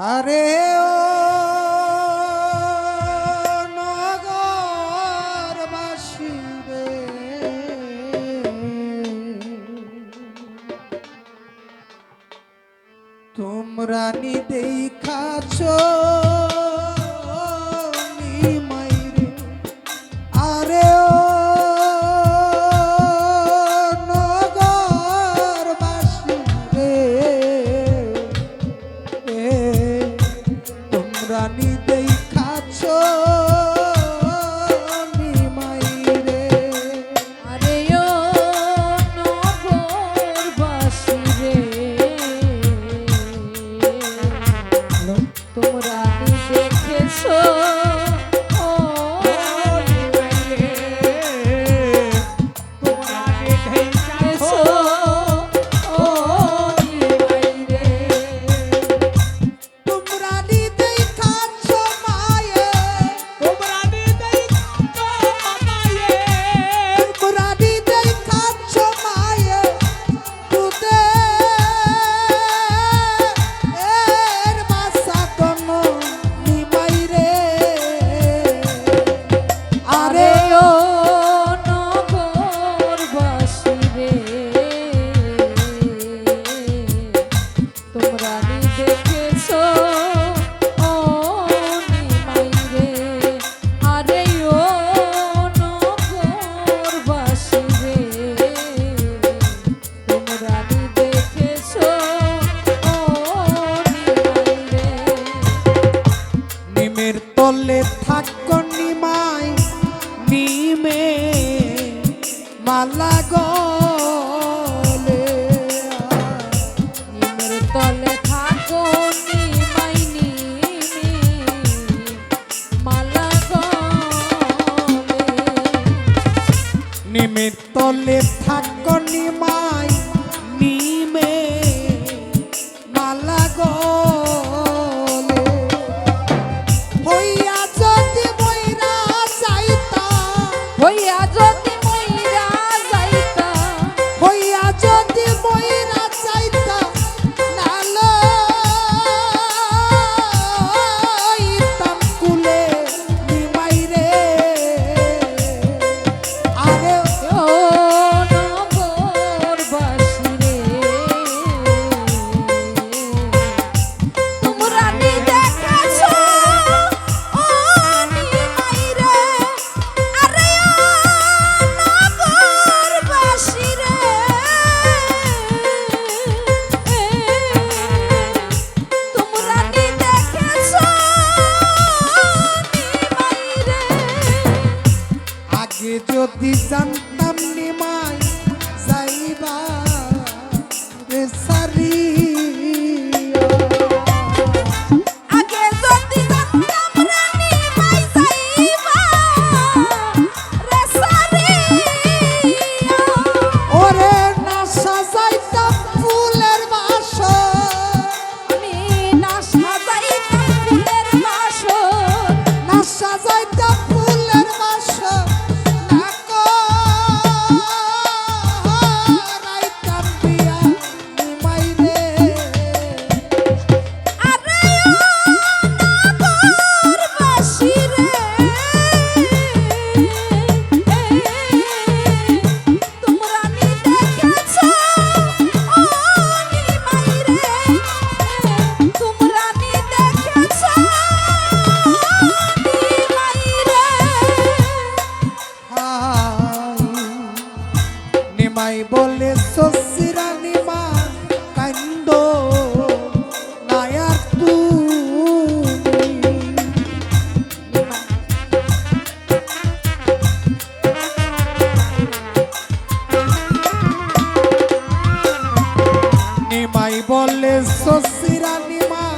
আরে ও তোমরা নি দেখাছো take it so নিমিত্তলে থাক নিমায় This time. আমায় বলে শশিরানী মা